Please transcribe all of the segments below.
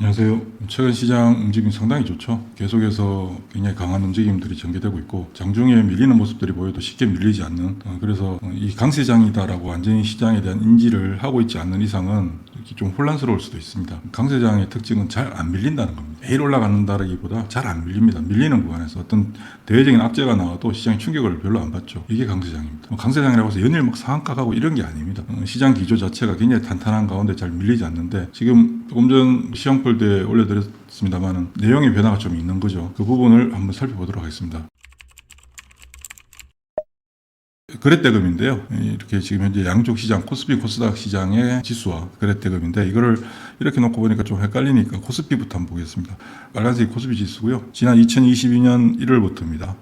안녕하세요. 최근 시장 움직임 상당히 좋죠. 계속해서 굉장히 강한 움직임들이 전개되고 있고 장중에 밀리는 모습들이 보여도 쉽게 밀리지 않는 어, 그래서 어, 이 강세장이다라고 완전히 시장에 대한 인지를 하고 있지 않는 이상은 좀 혼란스러울 수도 있습니다. 강세장의 특징은 잘 안 밀린다는 겁니다. 매일 올라간다기보다 잘 안 밀립니다. 밀리는 구간에서 어떤 대외적인 악재가 나와도 시장이 충격을 별로 안 받죠. 이게 강세장입니다. 뭐 강세장이라고 해서 연일 막 상한가 가고 이런 게 아닙니다. 어, 시장 기조 자체가 굉장히 탄탄한 가운데 잘 밀리지 않는데 지금 조금 전 시황폴드에 올려드렸습니다만은 내용의 변화가 좀 있는 거죠. 그 부분을 한번 살펴보도록 하겠습니다. 거래대금인데요. 이렇게 지금 현재 양쪽 시장, 코스피, 코스닥 시장의 지수와 거래대금인데 이거를 이렇게 놓고 보니까 좀 헷갈리니까 코스피부터 한번 보겠습니다. 빨간색이 코스피 지수고요. 지난 2022년 1월부터입니다.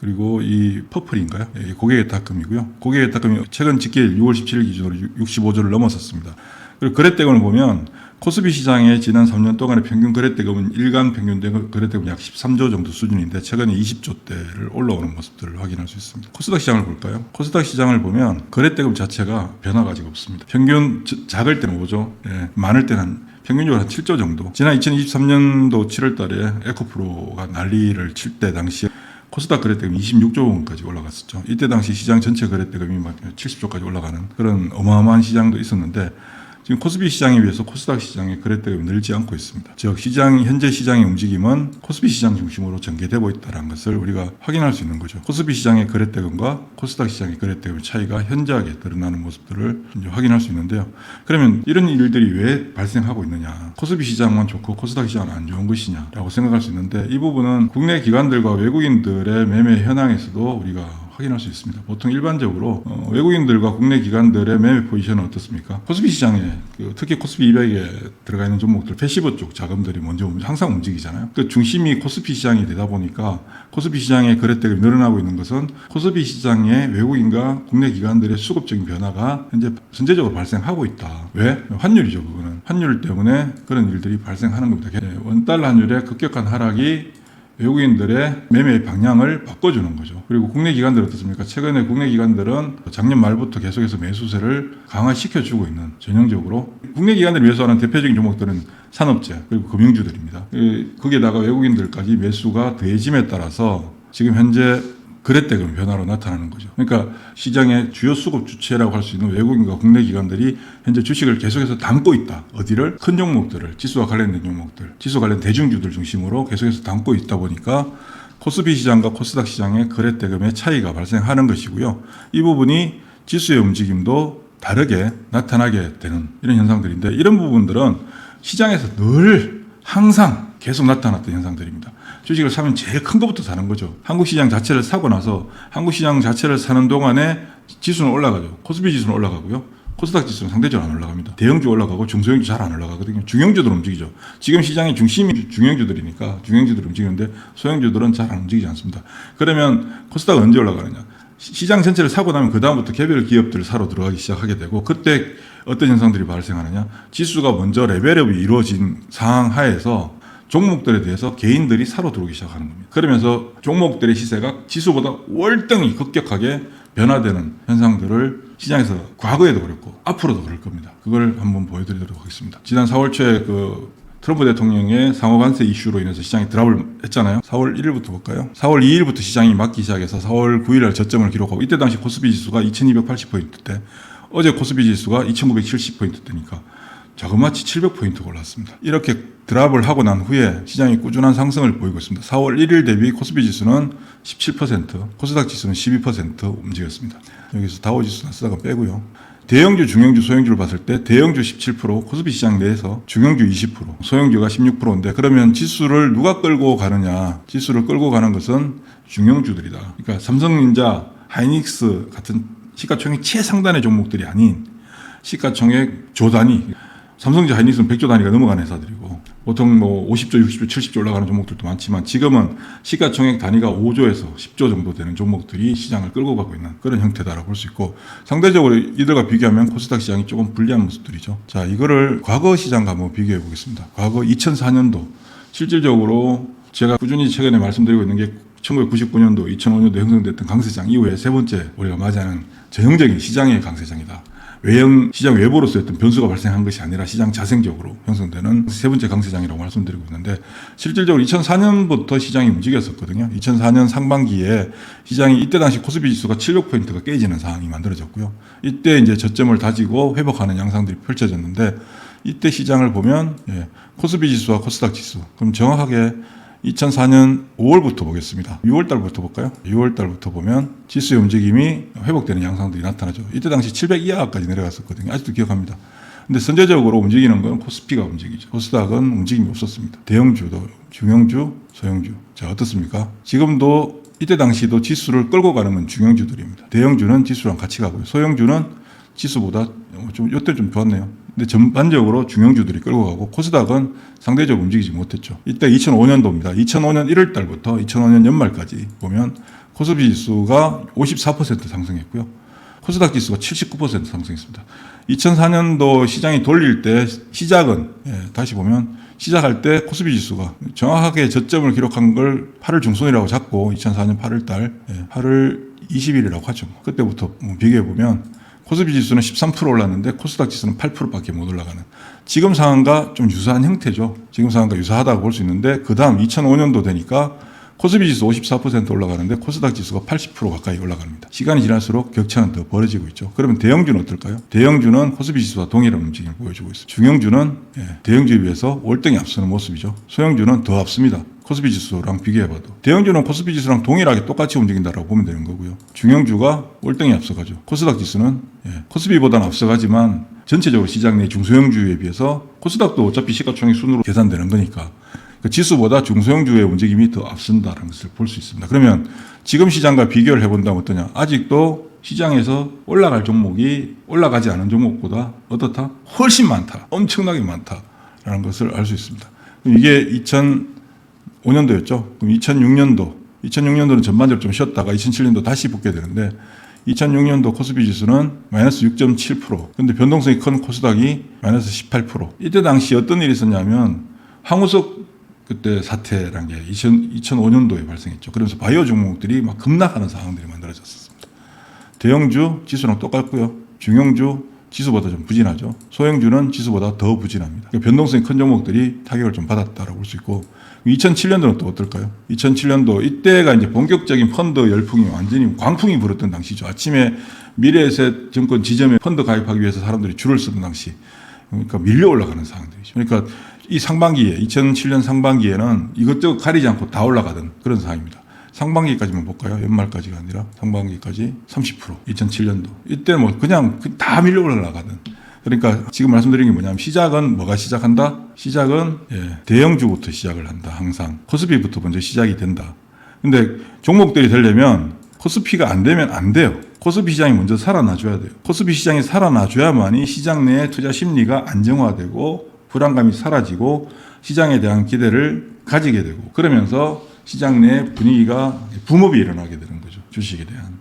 그리고 이 퍼플인가요? 예, 고객의 탁금이고요. 고객의 탁금이 최근 직계일 6월 17일 기준으로 65조를 넘어섰습니다. 그리고 거래대금을 보면 코스피 시장의 지난 3년 동안의 평균 거래대금은 일간 평균 거래대금 약 13조 정도 수준인데 최근에 20조 대를 올라오는 모습들을 확인할 수 있습니다. 코스닥 시장을 볼까요? 코스닥 시장을 보면 거래대금 자체가 변화가 아직 없습니다. 평균 저- 작을 때는 5조, 예, 많을 때는 한 평균적으로 한 7조 정도. 지난 2023년도 7월 달에 에코프로가 난리를 칠 때 당시에 코스닥 거래대금이 26조 원까지 올라갔었죠. 이때 당시 시장 전체 거래대금이 막 70조까지 올라가는 그런 어마어마한 시장도 있었는데 지금 코스피 시장에 비해서 코스닥 시장의 거래대금이 늘지 않고 있습니다. 즉 시장 현재 시장의 움직임은 코스피 시장 중심으로 전개되고 있다는 것을 우리가 확인할 수 있는 거죠. 코스피 시장의 거래대금과 코스닥 시장의 거래대금의 차이가 현저하게 드러나는 모습들을 이제 확인할 수 있는데요. 그러면 이런 일들이 왜 발생하고 있느냐? 코스피 시장만 좋고 코스닥 시장은 안 좋은 것이냐라고 생각할 수 있는데 이 부분은 국내 기관들과 외국인들의 매매 현황에서도 우리가 확인할 수 있습니다. 보통 일반적으로 어, 외국인들과 국내 기관들의 매매 포지션은 어떻습니까? 코스피 시장에 그 특히 코스피 200에 들어가 있는 종목들 패시브 쪽 자금들이 먼저 움- 항상 움직이잖아요. 그 중심이 코스피 시장이 되다 보니까 코스피 시장의 거래대금이 늘어나고 있는 것은 코스피 시장의 외국인과 국내 기관들의 수급적인 변화가 현재 선제적으로 발생하고 있다. 왜? 환율이죠. 그거는 환율 때문에 그런 일들이 발생하는 겁니다. 예, 원달러 환율의 급격한 하락이 외국인들의 매매 방향을 바꿔주는 거죠. 그리고 국내 기관들 어떻습니까? 최근에 국내 기관들은 작년 말부터 계속해서 매수세를 강화시켜주고 있는 전형적으로 국내 기관들이 매수하는 대표적인 종목들은 산업재 그리고 금융주들입니다. 그- 거기에다가 외국인들까지 매수가 더해짐에 따라서 지금 현재 거래대금 변화로 나타나는 거죠. 그러니까 시장의 주요 수급 주체라고 할 수 있는 외국인과 국내 기관들이 현재 주식을 계속해서 담고 있다. 어디를? 큰 종목들을, 지수와 관련된 종목들, 지수 관련 대중주들 중심으로 계속해서 담고 있다 보니까 코스피 시장과 코스닥 시장의 거래 대금의 차이가 발생하는 것이고요. 이 부분이 지수의 움직임도 다르게 나타나게 되는 이런 현상들인데 이런 부분들은 시장에서 늘 항상 계속 나타났던 현상들입니다. 주식을 사면 제일 큰 것부터 사는 거죠. 한국 시장 자체를 사고 나서 한국 시장 자체를 사는 동안에 지수는 올라가죠. 코스피 지수는 올라가고요. 코스닥 지수는 상대적으로 안 올라갑니다. 대형주 올라가고 중소형주 잘 안 올라가거든요. 중형주들 움직이죠. 지금 시장의 중심이 중형주들이니까 중형주들 움직이는데 소형주들은 잘 안 움직이지 않습니다. 그러면 코스닥은 언제 올라가느냐? 시- 시장 전체를 사고 나면 그 다음부터 개별 기업들을 사러 들어가기 시작하게 되고 그때 어떤 현상들이 발생하느냐? 지수가 먼저 레벨업이 이루어진 상황 하에서 종목들에 대해서 개인들이 사러 들어오기 시작하는 겁니다. 그러면서 종목들의 시세가 지수보다 월등히 급격하게 변화되는 현상들을 시장에서 과거에도 그랬고 앞으로도 그럴 겁니다. 그걸 한번 보여드리도록 하겠습니다. 지난 4월 초에 그 트럼프 대통령의 상호 관세 이슈로 인해서 시장이 드랍을 했잖아요. 4월 1일부터 볼까요? 4월 2일부터 시장이 막기 시작해서 4월 9일날 저점을 기록하고 이때 당시 코스피 지수가 2280포인트대 어제 코스피 지수가 2970포인트대니까 자그마치 700포인트 올랐습니다. 이렇게 드랍을 하고 난 후에 시장이 꾸준한 상승을 보이고 있습니다. 4월 1일 대비 코스피 지수는 17%, 코스닥 지수는 12% 움직였습니다. 여기서 다우 지수 나스닥은 빼고요. 대형주, 중형주, 소형주를 봤을 때 대형주 17%, 코스피 시장 내에서 중형주 20%, 소형주가 16%인데 그러면 지수를 누가 끌고 가느냐? 지수를 끌고 가는 것은 중형주들이다. 그러니까 삼성전자, 하이닉스 같은 시가총액 최상단의 종목들이 아닌 시가총액 조 단위 삼성전자 하이닉스는 100조 단위가 넘어가는 회사들이고 보통 뭐 50조, 60조, 70조 올라가는 종목들도 많지만 지금은 시가총액 단위가 5조에서 10조 정도 되는 종목들이 시장을 끌고 가고 있는 그런 형태다라고 볼 수 있고 상대적으로 이들과 비교하면 코스닥 시장이 조금 불리한 모습들이죠. 자, 이거를 과거 시장과 한번 비교해 보겠습니다. 과거 2004년도 실질적으로 제가 꾸준히 최근에 말씀드리고 있는 게 1999년도, 2005년도 형성됐던 강세장 이후에 세 번째 우리가 맞이하는 전형적인 시장의 강세장이다. 외형 시장 외부로서 어떤 변수가 발생한 것이 아니라 시장 자생적으로 형성되는 세 번째 강세장이라고 말씀드리고 있는데 실질적으로 2004년부터 시장이 움직였었거든요. 2004년 상반기에 시장이 이때 당시 코스피 지수가 700포인트가 깨지는 상황이 만들어졌고요. 이때 이제 저점을 다지고 회복하는 양상들이 펼쳐졌는데 이때 시장을 보면 예, 코스피 지수와 코스닥 지수 그럼 정확하게 2004년 5월부터 보겠습니다. 6월 달부터 볼까요? 6월 달부터 보면 지수의 움직임이 회복되는 양상들이 나타나죠. 이때 당시 700 이하까지 내려갔었거든요. 아직도 기억합니다. 근데 선제적으로 움직이는 건 코스피가 움직이죠. 코스닥은 움직임이 없었습니다. 대형주도 중형주, 소형주. 자, 어떻습니까? 지금도 이때 당시도 지수를 끌고 가는 건 중형주들입니다. 대형주는 지수랑 같이 가고요. 소형주는 지수보다 좀 이때 좀 좋았네요. 근데 전반적으로 중형주들이 끌고 가고 코스닥은 상대적으로 움직이지 못했죠. 이때 2005년도입니다. 2005년 1월 달부터 2005년 연말까지 보면 코스피 지수가 54% 상승했고요. 코스닥 지수가 79% 상승했습니다. 2004년도 시장이 돌릴 때 시작은 예, 다시 보면 시작할 때 코스피 지수가 정확하게 저점을 기록한 걸 8월 중순이라고 잡고 2004년 8월 달 예, 8월 20일이라고 하죠. 그때부터 뭐 비교해 보면 코스피 지수는 13% 올랐는데 코스닥 지수는 8%밖에 못 올라가는 지금 상황과 좀 유사한 형태죠. 지금 상황과 유사하다고 볼 수 있는데 그 다음 2005년도 되니까 코스피 지수 54% 올라가는데 코스닥 지수가 80% 가까이 올라갑니다. 시간이 지날수록 격차는 더 벌어지고 있죠. 그러면 대형주는 어떨까요? 대형주는 코스피 지수와 동일한 움직임을 보여주고 있습니다. 중형주는 예, 대형주에 비해서 월등히 앞서는 모습이죠. 소형주는 더 앞섭니다. 코스피 지수랑 비교해봐도 대형주는 코스피 지수랑 동일하게 똑같이 움직인다라고 보면 되는 거고요. 중형주가 월등히 앞서가죠. 코스닥 지수는 예, 코스피보다는 앞서가지만 전체적으로 시장 내 중소형주에 비해서 코스닥도 어차피 시가총액 순으로 계산되는 거니까 그 지수보다 중소형주의 움직임이 더 앞선다는 것을 볼 수 있습니다. 그러면 지금 시장과 비교를 해본다면 어떠냐? 아직도 시장에서 올라갈 종목이 올라가지 않은 종목보다 어떻다? 훨씬 많다. 엄청나게 많다라는 것을 알 수 있습니다. 이게 2005년도였죠. 그럼 2006년도, 2006년도는 전반적으로 좀 쉬었다가 2007년도 다시 붙게 되는데 2006년도 코스피 지수는 마이너스 6.7%. 근데 변동성이 큰 코스닥이 마이너스 18%. 이때 당시 어떤 일이 있었냐면 황우석 그때 사태란 게 2000, 2005년도에 발생했죠. 그러면서 바이오 종목들이 막 급락하는 상황들이 만들어졌습니다. 대형주 지수랑 똑같고요. 중형주 지수보다 좀 부진하죠. 소형주는 지수보다 더 부진합니다. 그러니까 변동성이 큰 종목들이 타격을 좀 받았다라고 볼 수 있고 2007년도는 또 어떨까요? 2007년도 이때가 이제 본격적인 펀드 열풍이 완전히 광풍이 불었던 당시죠. 아침에 미래에셋 증권 지점에 펀드 가입하기 위해서 사람들이 줄을 쓰는 당시. 그러니까 밀려 올라가는 상황들이죠. 그러니까 이 상반기에 2007년 상반기에는 이것저것 가리지 않고 다 올라가던 그런 상황입니다. 상반기까지만 볼까요? 연말까지가 아니라 상반기까지 30% 2007년도 이때 뭐 그냥 그다 밀려 올라가던 그러니까 지금 말씀드린 게 뭐냐면 시작은 뭐가 시작한다? 시작은 예, 대형주부터 시작을 한다. 항상 코스피부터 먼저 시작이 된다. 근데 종목들이 되려면 코스피가 안 되면 안 돼요. 코스피 시장이 먼저 살아나줘야 돼요. 코스피 시장이 살아나줘야만이 시장 내의 투자 심리가 안정화되고 불안감이 사라지고 시장에 대한 기대를 가지게 되고 그러면서 시장 내 분위기가 붐업이 일어나게 되는 거죠. 주식에 대한.